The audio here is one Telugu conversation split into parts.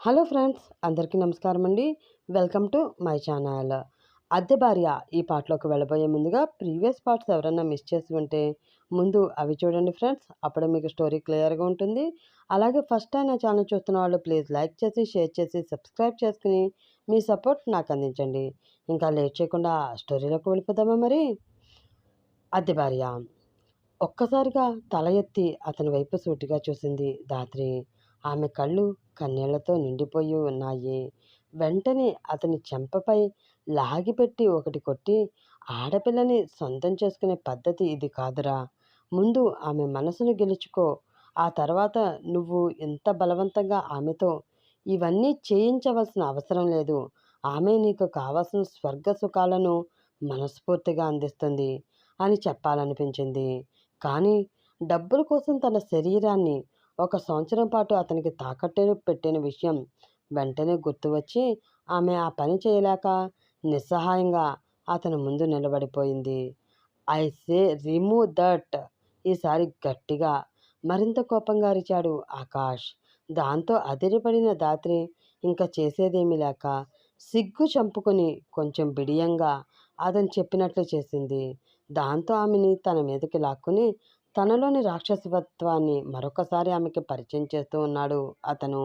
హలో ఫ్రెండ్స్ అందరికీ నమస్కారం అండి. Welcome to my channel. అద్దె భార్య ఈ పాటలోకి వెళ్ళబోయే ముందుగా ప్రీవియస్ పార్ట్స్ ఎవరైనా మిస్ చేసి ఉంటే ముందు అవి చూడండి ఫ్రెండ్స్. అప్పుడే మీకు స్టోరీ క్లియర్గా ఉంటుంది. అలాగే ఫస్ట్ టైం నా ఛానల్ చూస్తున్న వాళ్ళు ప్లీజ్ లైక్ చేసి షేర్ చేసి సబ్స్క్రైబ్ చేసుకుని మీ సపోర్ట్ నాకు అందించండి. ఇంకా లేట్ చేయకుండా స్టోరీలోకి వెళ్ళిపోదామా మరి? అద్దె భార్య ఒక్కసారిగా తల ఎత్తి అతని వైపు సూటిగా చూసింది దాత్రి ఆమె కళ్ళు కన్నీళ్ళతో నిండిపోయి ఉన్నాయి. వెంటనే అతని చెంపపై లాగిపెట్టి ఒకటి కొట్టి ఆడపిల్లని సొంతం చేసుకునే పద్ధతి ఇది కాదురా. ముందు ఆమె మనసును గెలుచుకో. ఆ తర్వాత నువ్వు ఎంత బలవంతంగా ఆమెతో ఇవన్నీ చేయించవలసిన అవసరం లేదు. ఆమె నీకు కావలసిన స్వర్గ సుఖాలను మనస్ఫూర్తిగా అందిస్తుంది అని చెప్పాలనిపించింది. కానీ డబ్బుల కోసం తన శరీరాన్ని ఒక సంవత్సరం పాటు అతనికి తాకట్టు పెట్టిన విషయం వెంటనే గుర్తు వచ్చి ఆమె ఆ పని చేయలేక నిస్సహాయంగా అతని ముందు నిలబడిపోయింది. ఐ సే రిమూవ్ దట్ ఈసారి గట్టిగా మరింత కోపంగా అరిచాడు ఆకాష్. దాంతో అదిరిపడిన దాత్రి ఇంకా చేసేదేమీ లేక సిగ్గు చంపుకొని కొంచెం బిడియంగా అతను చెప్పినట్లు చేసింది. దాంతో ఆమెని తన మీదకి లాక్కుని తనలోని రాక్షసత్వాన్ని మరొకసారి ఆమెకి పరిచయం చేస్తూ ఉన్నాడు. అతను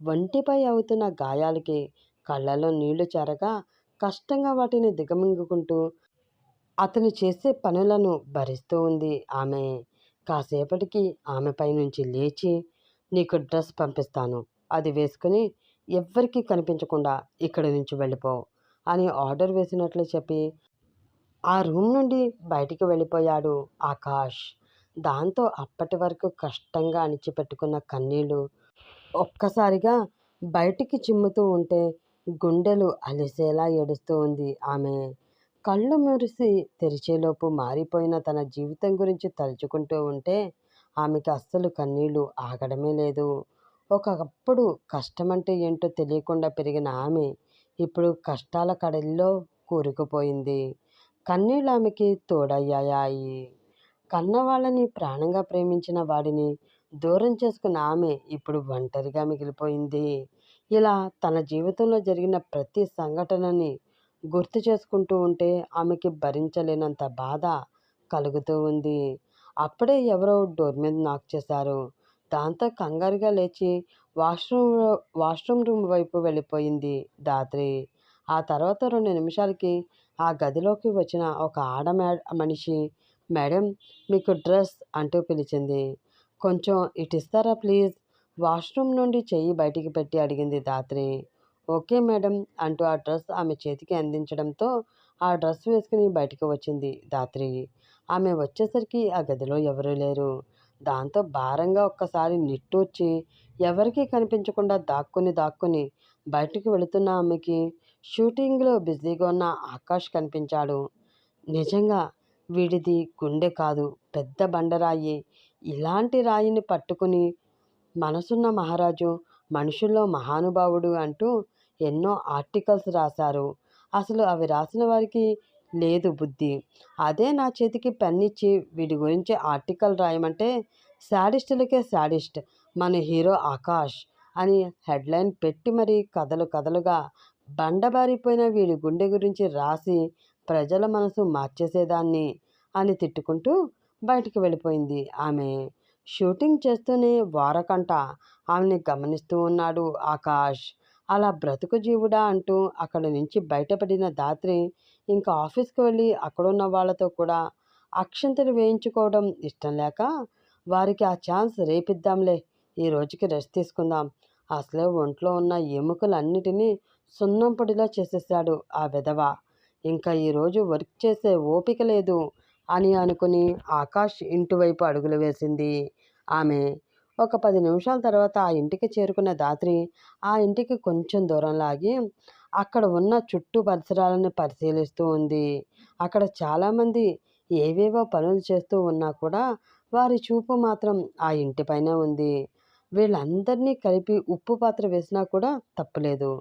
ఒంటిపై అవుతున్న గాయాలకి కళ్ళలో నీళ్ళు చేరగా కష్టంగా వాటిని దిగమింగుకుంటూ అతను చేసే పనులను భరిస్తూ ఉంది. ఆమె కాసేపటికి ఆమెపై నుంచి లేచి నీకు డ్రెస్ పంపిస్తాను. అది వేసుకుని ఎవ్వరికీ కనిపించకుండా ఇక్కడి నుంచి వెళ్ళిపో అని ఆర్డర్ వేసినట్లు చెప్పి ఆ రూమ్ నుండి బయటికి వెళ్ళిపోయాడు ఆకాష్. దాంతో అప్పటి వరకు కష్టంగా అణిచిపెట్టుకున్న కన్నీళ్ళు ఒక్కసారిగా బయటికి చిమ్ముతూ ఉంటే గుండెలు అలిసేలా ఏడుస్తూ ఉంది ఆమె. కళ్ళు మెరిసి తెరిచేలోపు మారిపోయిన తన జీవితం గురించి తలుచుకుంటూ ఉంటే ఆమెకి అస్సలు కన్నీళ్ళు ఆగడమే లేదు. ఒకప్పుడు కష్టమంటే ఏంటో తెలియకుండా పెరిగిన ఆమె ఇప్పుడు కష్టాల కడలిలో కూరుకుపోయింది. కన్నీళ్ళు ఆమెకి తోడయ్యాయి కన్నవాళ్ళని ప్రాణంగా ప్రేమించిన వాడిని దూరం చేసుకున్న ఆమె ఇప్పుడు ఒంటరిగా మిగిలిపోయింది. ఇలా తన జీవితంలో జరిగిన ప్రతి సంఘటనని గుర్తు చేసుకుంటూ ఉంటే ఆమెకి భరించలేనంత బాధ కలుగుతూ ఉంది. అప్పుడే ఎవరో డోర్ మీద నాక్ చేశారు. దాంతో కంగారుగా లేచి వాష్రూమ్ వాష్రూమ్ రూమ్ వైపు వెళ్ళిపోయింది దాత్రి ఆ తర్వాత రెండు నిమిషాలకి ఆ గదిలోకి వచ్చిన ఒక ఆడ మనిషి మేడం మీకు డ్రెస్ అంటూ పిలిచింది. కొంచెం ఇటు ఇస్తారా ప్లీజ్? వాష్రూమ్ నుండి చెయ్యి బయటికి పెట్టి అడిగింది దాత్రి ఓకే మేడం అంటూ ఆ డ్రెస్ ఆమె చేతికి అందించడంతో ఆ డ్రెస్ వేసుకుని బయటకు వచ్చింది దాత్రి ఆమె వచ్చేసరికి ఆ గదిలో ఎవరూ లేరు. దాంతో భారంగా ఒక్కసారి నిట్టూర్చి ఎవరికీ కనిపించకుండా దాక్కుని దాక్కుని బయటికి వెళుతున్న ఆమెకి షూటింగ్లో బిజీగా ఉన్న ఆకాష్ కనిపించాడు. నిజంగా వీడిది గుండె కాదు పెద్ద బండరాయి. ఇలాంటి రాయిని పట్టుకుని మనసున్న మహారాజు మనుషుల్లో మహానుభావుడు అంటూ ఎన్నో ఆర్టికల్స్ రాశారు. అసలు అవి రాసిన వారికి లేదు బుద్ధి. అదే నా చేతికి పెన్నిచ్చి వీడి గురించి ఆర్టికల్ రాయమంటే శాడిస్టులకే శాడిస్ట్. మన హీరో ఆకాష్ అని హెడ్లైన్ పెట్టి మరీ కథలు కథలుగా బండబారిపోయిన వీడి గుండె గురించి రాసి ప్రజల మనసు మార్చేసేదాన్ని. అని తిట్టుకుంటూ బయటికి వెళ్ళిపోయింది. ఆమె షూటింగ్ చేస్తూనే వారకంట ఆమెని గమనిస్తూ ఉన్నాడు ఆకాష్. అలా బ్రతుకు జీవుడా అంటూ అక్కడి నుంచి బయటపడిన దాత్రి ఇంకా ఆఫీస్కి వెళ్ళి అక్కడున్న వాళ్ళతో కూడా అక్షంతలు వేయించుకోవడం ఇష్టం లేక వారికి ఆ ఛాన్స్ రేపిద్దాంలే ఈ రోజుకి రెస్ట్ తీసుకుందాం. అసలే ఒంట్లో ఉన్న ఎముకలన్నిటినీ సున్నంపొడిలో చేసేసాడు ఆ విధవ. ఇంకా ఈరోజు వర్క్ చేసే ఓపిక లేదు. అని అనుకుని ఆకాష్ ఇంటి వైపు అడుగులు వేసింది. ఆమె ఒక పది నిమిషాల తర్వాత ఆ ఇంటికి చేరుకున్న దాత్రి ఆ ఇంటికి కొంచెం దూరం లాగి అక్కడ ఉన్న చుట్టూ పరిసరాలను పరిశీలిస్తూ ఉంది. అక్కడ చాలామంది ఏవేవో పనులు చేస్తూ ఉన్నా కూడా వారి చూపు మాత్రం ఆ ఇంటిపైనే ఉంది. వీళ్ళందరినీ కలిపి ఉప్పు పాత్ర వేసినా కూడా తప్పులేదు.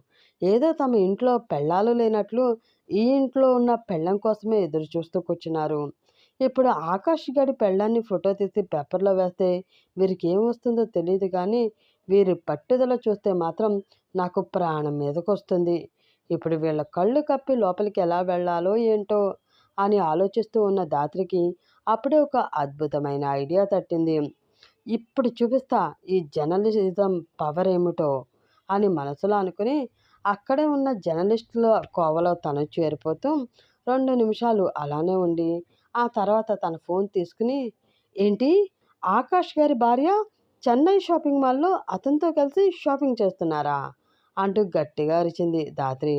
ఏదో తమ ఇంట్లో పెళ్ళాలు లేనట్లు ఈ ఇంట్లో ఉన్న పెళ్ళం కోసమే ఎదురు చూస్తూ కూర్చున్నారు. ఇప్పుడు ఆకాష్ గడి పెళ్ళాన్ని ఫోటో తీసి పేపర్లో వేస్తే వీరికి ఏం వస్తుందో తెలియదు కానీ వీరి పట్టుదల చూస్తే మాత్రం నాకు ప్రాణం మీదకొస్తుంది. ఇప్పుడు వీళ్ళ కళ్ళు కప్పి లోపలికి ఎలా వెళ్ళాలో ఏంటో అని ఆలోచిస్తూ ఉన్న దాత్రికి అప్పుడే ఒక అద్భుతమైన ఐడియా తట్టింది. ఇప్పుడు చూపిస్తా ఈ జర్నలిజం పవర్ ఏమిటో అని మనసులో అనుకుని అక్కడే ఉన్న జర్నలిస్టుల కోవలో తను చేరిపోతూ రెండు నిమిషాలు అలానే ఉండి ఆ తర్వాత తన ఫోన్ తీసుకుని ఏంటి ఆకాష్ గారి భార్య చెన్నై షాపింగ్ మాల్లో అతనితో కలిసి షాపింగ్ చేస్తున్నారా? అంటూ గట్టిగా అరిచింది దాత్రి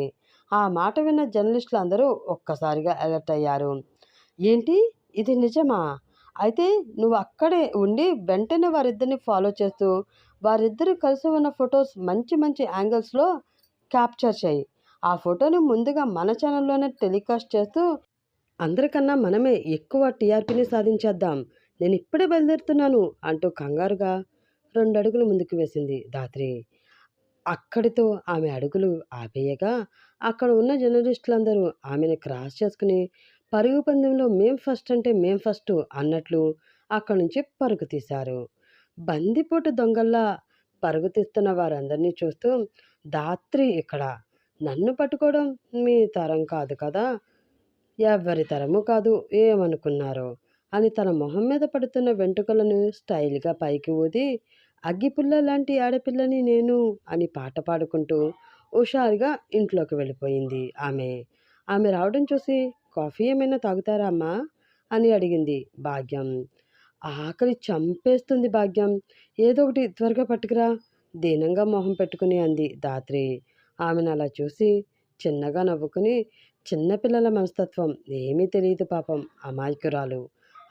ఆ మాట విన్న జర్నలిస్టులు అందరూ ఒక్కసారిగా అలర్ట్ అయ్యారు. ఏంటి ఇది నిజమా? అయితే నువ్వు అక్కడే ఉండి వెంటనే వారిద్దరిని ఫాలో చేస్తూ వారిద్దరు కలిసి ఉన్న ఫొటోస్ మంచి మంచి యాంగిల్స్లో క్యాప్చర్ చేయి. ఆ ఫోటోని ముందుగా మన ఛానల్లోనే టెలికాస్ట్ చేస్తూ అందరికన్నా మనమే ఎక్కువ టీఆర్పీని సాధించేద్దాం. నేను ఇప్పుడే బయలుదేరుతున్నాను అంటూ కంగారుగా రెండు అడుగులు ముందుకు వేసింది దాత్రి అక్కడితో ఆమె అడుగులు ఆపేయగా అక్కడ ఉన్న జర్నలిస్టులందరూ ఆమెను క్రాస్ చేసుకుని పరుగు పందెంలో మేం ఫస్ట్ అంటే మేం ఫస్ట్ అన్నట్లు అక్కడి నుంచి పరుగు తీశారు. బందిపోటు దొంగల్లా పరుగు తీస్తున్న వారందరినీ చూస్తూ దాత్రి ఇక్కడ నన్ను పట్టుకోవడం మీ తరం కాదు కదా ఎవరి తరము కాదు ఏమనుకున్నారు? అని తన మొహం మీద పడుతున్న వెంట్రుకలను స్టైల్గా పైకి ఊది అగ్గిపుల్ల లాంటి ఆడపిల్లని నేను అని పాట పాడుకుంటూ హుషారుగా ఇంట్లోకి వెళ్ళిపోయింది ఆమె. ఆమె రావడం చూసి కాఫీ ఏమైనా తాగుతారా అమ్మా? అని అడిగింది భాగ్యం. ఆకలి చంపేస్తుంది భాగ్యం. ఏదో ఒకటి త్వరగా పట్టుకురా దీనంగా మొహం పెట్టుకుని అంది దాత్రి ఆమెను అలా చూసి చిన్నగా నవ్వుకుని చిన్నపిల్లల మనస్తత్వం ఏమీ తెలియదు పాపం అమాయకురాలు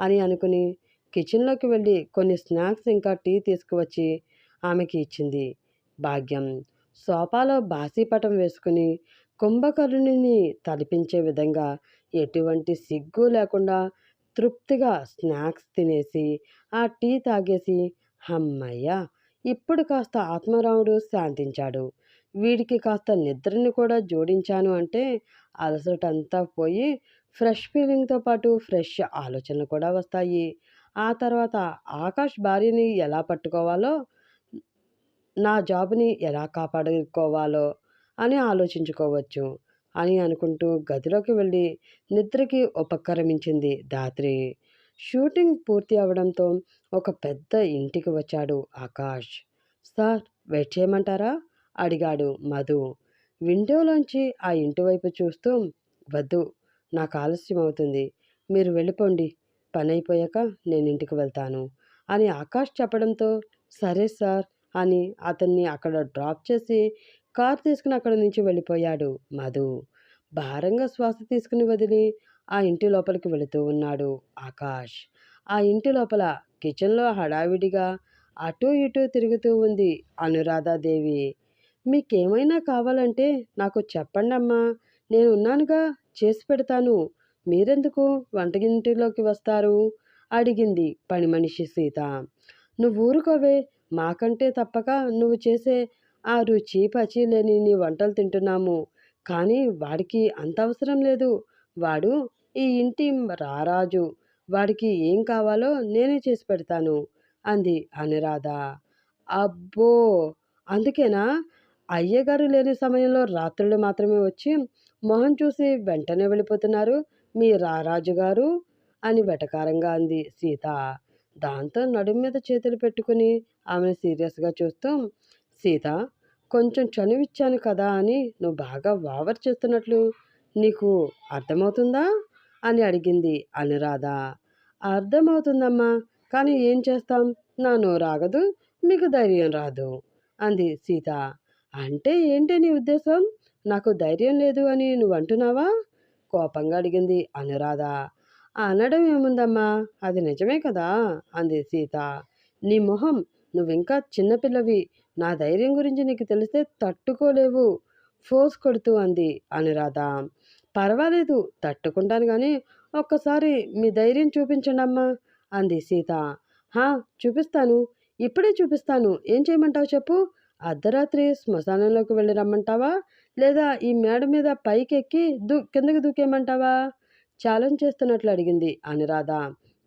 అని అనుకుని కిచెన్లోకి వెళ్ళి కొన్ని స్నాక్స్ ఇంకా టీ తీసుకువచ్చి ఆమెకి ఇచ్చింది. భాగ్యం. సోఫాలో బాసీపటం వేసుకుని కుంభకర్ణుని తలిపించే విధంగా ఎటువంటి సిగ్గు లేకుండా తృప్తిగా స్నాక్స్ తినేసి ఆ టీ తాగేసి హమ్మయ్య ఇప్పుడు కాస్త ఆత్మరాముడు శాంతించాడు. వీడికి కాస్త నిద్రని కూడా జోడించాను అంటే అలసటంతా పోయి ఫ్రెష్ ఫీలింగ్తో పాటు ఫ్రెష్ ఆలోచనలు కూడా వస్తాయి. ఆ తర్వాత ఆకాష్ భార్యని ఎలా పట్టుకోవాలో నా జాబ్ని ఎలా కాపాడుకోవాలో అని ఆలోచించుకోవచ్చు అని అనుకుంటూ గదిలోకి వెళ్ళి నిద్రకి ఉపక్రమించింది దాత్రి షూటింగ్ పూర్తి అవడంతో ఒక పెద్ద ఇంటికి వచ్చాడు ఆకాష్. సార్ వెయిట్ చేయమంటారా? అడిగాడు మధు. విండోలోంచి ఆ ఇంటి వైపు చూస్తూ వద్దు నాకు ఆలస్యం అవుతుంది మీరు వెళ్ళిపోండి. పని అయిపోయాక నేను ఇంటికి వెళ్తాను అని ఆకాష్ చెప్పడంతో సరే సార్ అని అతన్ని అక్కడ డ్రాప్ చేసి కార్ తీసుకుని అక్కడి నుంచి వెళ్ళిపోయాడు మధు. భారంగా శ్వాస తీసుకుని వదిలి ఆ ఇంటి లోపలికి వెళుతూ ఉన్నాడు ఆకాష్. ఆ ఇంటి లోపల కిచెన్లో హడావిడిగా అటూ ఇటూ తిరుగుతూ ఉంది అనురాధాదేవి. మీకేమైనా కావాలంటే నాకు చెప్పండి అమ్మా నేను ఉన్నానుగా చేసి పెడతాను. మీరెందుకు వంటగింటిలోకి వస్తారు? అడిగింది పని మనిషి సీత. నువ్వు ఊరుకోవే మాకంటే తప్పక నువ్వు చేసే ఆ రుచి పచి లేని నీ వంటలు తింటున్నాము. కానీ వాడికి అంత అవసరం లేదు. వాడు ఈ ఇంటి రారాజు. వాడికి ఏం కావాలో నేనే చేసి పెడతాను అంది అనురాధ. అబ్బో! అందుకేనా? అయ్యగారు లేని సమయంలో రాత్రులు మాత్రమే వచ్చి మొహం చూసి వెంటనే వెళ్ళిపోతున్నారు. మీ రారాజు గారు అని వెటకారంగా అంది సీత. దాంతో నడుం మీద చేతులు పెట్టుకుని ఆమెను సీరియస్గా చూస్తూ సీత కొంచెం చనువిచ్చాను కదా అని నువ్వు బాగా వావర్ చేస్తున్నట్లు నీకు అర్థమవుతుందా? అని అడిగింది అనురాధ. అర్థమవుతుందమ్మా కానీ ఏం చేస్తాం? నా నోరాగదు మీకు ధైర్యం రాదు అంది సీత. అంటే ఏంటి నీ ఉద్దేశం? నాకు ధైర్యం లేదు అని నువ్వు అంటున్నావా? కోపంగా అడిగింది అనురాధ. అనడం ఏముందమ్మా? అది నిజమే కదా? అంది సీత. నీ మొహం నువ్వింకా చిన్నపిల్లవి నా ధైర్యం గురించి నీకు తెలిస్తే తట్టుకోలేవు. ఫోర్స్ కొడుతూ అంది అనురాధ. పర్వాలేదు తట్టుకుంటాను కానీ ఒక్కసారి మీ ధైర్యం చూపించండి అమ్మా అంది సీత. హా చూపిస్తాను. ఇప్పుడే చూపిస్తాను. ఏం చేయమంటావు చెప్పు? అర్ధరాత్రి శ్మశానంలోకి వెళ్ళి రమ్మంటావా? లేదా ఈ మేడ మీద పైకెక్కి దూ కిందకి దూకేయమంటావా? ఛాలెంజ్ చేస్తున్నట్లు అడిగింది అనురాధ.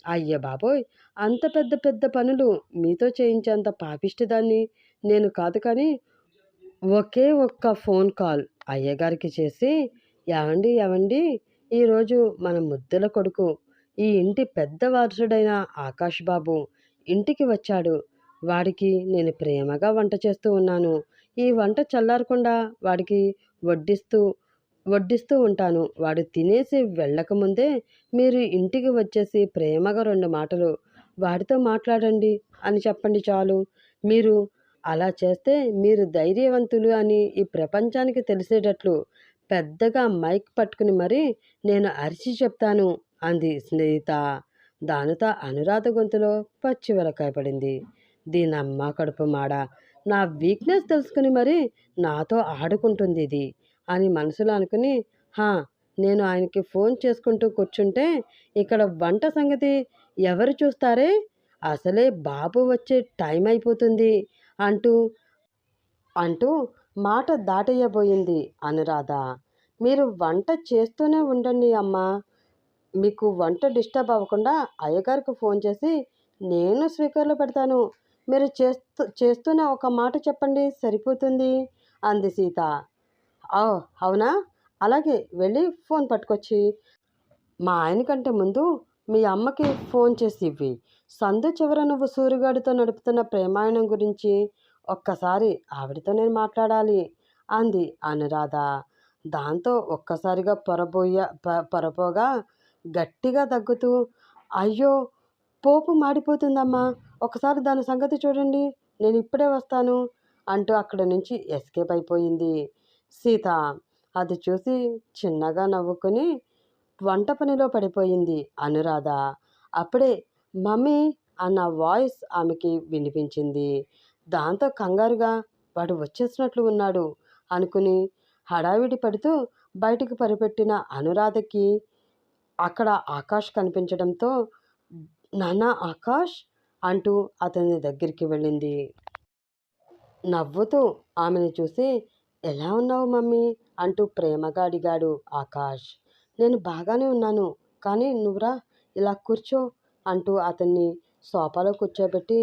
అయ్య బాబోయ్! అంత పెద్ద పెద్ద పనులు మీతో చేయించేంత పాపిష్టిదాన్ని నేను కాదు కానీ ఒకే ఒక్క ఫోన్ కాల్ అయ్యగారికి చేసి ఏవండి ఏవండి? ఈరోజు మన ముద్దుల కొడుకు ఈ ఇంటి పెద్ద వారసుడైన ఆకాష్ బాబు ఇంటికి వచ్చాడు. వాడికి నేను ప్రేమగా వంట చేస్తూ ఉన్నాను. ఈ వంట చల్లారకుండా వాడికి వడ్డిస్తూ వడ్డిస్తూ ఉంటాను. వాడు తినేసి వెళ్ళకముందే మీరు ఇంటికి వచ్చేసి ప్రేమగా రెండు మాటలు వాడితో మాట్లాడండి అని చెప్పండి చాలు. మీరు అలా చేస్తే మీరు ధైర్యవంతులు అని ఈ ప్రపంచానికి తెలిసేటట్లు పెద్దగా మైక్ పట్టుకుని మరీ నేను అరిచి చెప్తాను అంది స్నేహిత. దానితో అనురాధ గొంతులో పచ్చి పడింది. దీని అమ్మ కడుపు మాడ. నా వీక్నెస్ తెలుసుకుని మరి నాతో ఆడుకుంటుంది ఇది అని మనసులో అనుకుని హా నేను ఆయనకి ఫోన్ చేసుకుంటూ కూర్చుంటే ఇక్కడ వంట సంగతి ఎవరు చూస్తారే? అసలే బాబు వచ్చే టైం అయిపోతుంది అంటూ అంటూ మాట దాటయ్యబోయింది అనురాధ. మీరు వంట చేస్తూనే ఉండండి అమ్మా. మీకు వంట డిస్టర్బ్ అవ్వకుండా అయ్యగారికి ఫోన్ చేసి నేను స్పీకర్లో పెడతాను. మీరు చేస్తూ చేస్తూనే ఒక మాట చెప్పండి సరిపోతుంది అంది సీత. ఓ అవునా? అలాగే వెళ్ళి ఫోన్ పట్టుకొచ్చి మా ఆయన కంటే ముందు మీ అమ్మకి ఫోన్ చేసి ఇవ్వి. సందు చివర నువ్వు సూర్యగాడితో నడుపుతున్న ప్రేమాయణం గురించి ఒక్కసారి ఆవిడతో నేను మాట్లాడాలి అంది అనురాధ. దాంతో ఒక్కసారిగా పొరబోయ ప- పొరపోగా గట్టిగా తగ్గుతూ అయ్యో పోపు మాడిపోతుందమ్మా ఒకసారి దాని సంగతి చూడండి నేను ఇప్పుడే వస్తాను అంటూ అక్కడ నుంచి ఎస్కేప్ అయిపోయింది. సీత అది చూసి చిన్నగా నవ్వుకొని వంట పనిలో పడిపోయింది అనురాధ. అప్పుడే మమ్మీ అన్న వాయిస్ ఆమెకి వినిపించింది. దాంతో కంగారుగా వాడు వచ్చేసినట్లు ఉన్నాడు అనుకుని హడావిడి పడుతూ బయటకు పరిపెట్టిన అనురాధకి అక్కడ ఆకాష్ కనిపించడంతో నాన్న ఆకాష్ అంటూ అతని దగ్గరికి వెళ్ళింది. నవ్వుతూ ఆమెను చూసి ఎలా ఉన్నావు మమ్మీ? అంటూ ప్రేమగా అడిగాడు ఆకాష్. నేను బాగానే ఉన్నాను కానీ నువ్వురా ఇలా కూర్చో అంటూ అతన్ని సోఫాలో కూర్చోబెట్టి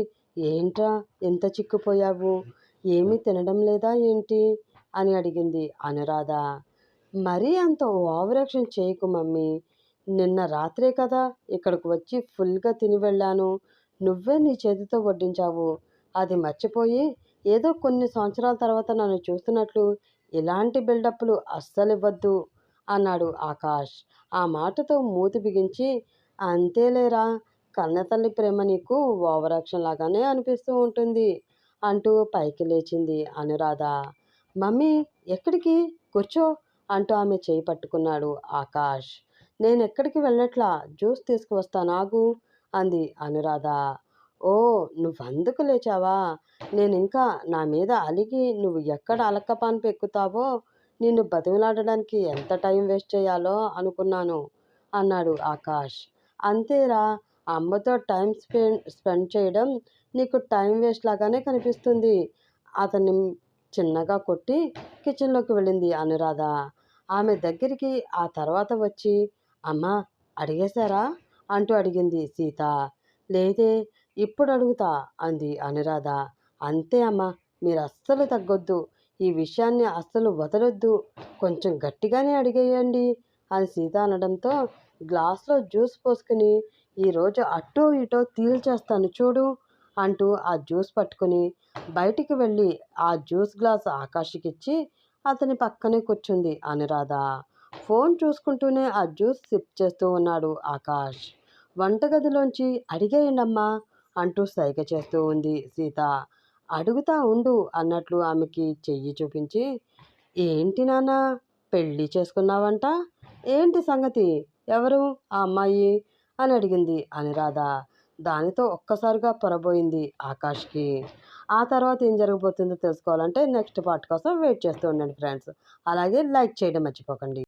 ఏంట్రా ఎంత చిక్కుపోయావు? ఏమీ తినడం లేదా ఏంటి? అని అడిగింది అనురాధ. మరీ అంత ఓవరాక్షన్ చేయకు మమ్మీ. నిన్న రాత్రే కదా ఇక్కడికి వచ్చి ఫుల్గా తిని వెళ్ళాను. నువ్వే నీ చేతితో వడ్డించావు. అది మర్చిపోయి ఏదో కొన్ని సంవత్సరాల తర్వాత నన్ను చూస్తున్నట్లు ఇలాంటి బిల్డప్లు అస్సలు ఇవ్వద్దు అన్నాడు ఆకాష్. ఆ మాటతో మూతి బిగించి అంతేలేరా కన్నతల్లి ప్రేమ నీకు ఓవర్ లాగానే అనిపిస్తూ ఉంటుంది అంటూ పైకి లేచింది అనురాధ. మమ్మీ ఎక్కడికి? కూర్చో అంటూ ఆమె చేయి పట్టుకున్నాడు ఆకాష్. నేను ఎక్కడికి వెళ్ళట్లా? జ్యూస్ తీసుకువస్తాను ఆగు. అంది అనురాధ. ఓ నువ్వందుకు లేచావా? నేను ఇంకా నా మీద అలిగి నువ్వు ఎక్కడ అలక్కపాను ఎక్కుతావో నిన్ను బతిమలాడడానికి ఎంత టైం వేస్ట్ చేయాలో అనుకున్నాను అన్నాడు ఆకాష్. అంతేరా అమ్మతో టైం స్పెండ్ స్పెండ్ చేయడం నీకు టైం వేస్ట్ లాగానే కనిపిస్తుంది అతన్ని చిన్నగా కొట్టి కిచెన్లోకి వెళ్ళింది అనురాధ. ఆమె దగ్గరికి ఆ తర్వాత వచ్చి అమ్మ అడిగేశారా? అంటూ అడిగింది సీత. లేదే ఇప్పుడు అడుగుతా అంది అనురాధ. అంతే అమ్మా మీరు అస్సలు తగ్గొద్దు. ఈ విషయాన్ని అస్సలు వదలొద్దు. కొంచెం గట్టిగానే అడిగేయండి అని సీత అనడంతో గ్లాస్లో జ్యూస్ పోసుకుని ఈరోజు అటో ఇటో తీల్చేస్తాను చూడు అంటూ ఆ జ్యూస్ పట్టుకుని బయటికి వెళ్ళి ఆ జ్యూస్ గ్లాస్ ఆకాష్కిచ్చి అతని పక్కనే కూర్చుంది అనురాధ. ఫోన్ చూసుకుంటూనే ఆ జ్యూస్ సిప్ చేస్తూ ఉన్నాడు ఆకాష్. వంటగదిలోంచి అడిగేయండమ్మా అంటూ సైగ చేస్తూ ఉంది సీత. అడుగుతా ఉండు అన్నట్లు ఆమెకి చెయ్యి చూపించి ఏంటి నాన్న పెళ్ళి చేసుకున్నావంట? ఏంటి సంగతి? ఎవరు? ఆ అమ్మాయి? అని అడిగింది అనురాధ. దానితో ఒక్కసారిగా పొరబోయింది ఆకాష్కి. ఆ తర్వాత ఏం జరగబోతుందో తెలుసుకోవాలంటే నెక్స్ట్ పార్ట్ కోసం వెయిట్ చేస్తూ ఉండండి ఫ్రెండ్స్. అలాగే లైక్ చేయడం మర్చిపోకండి.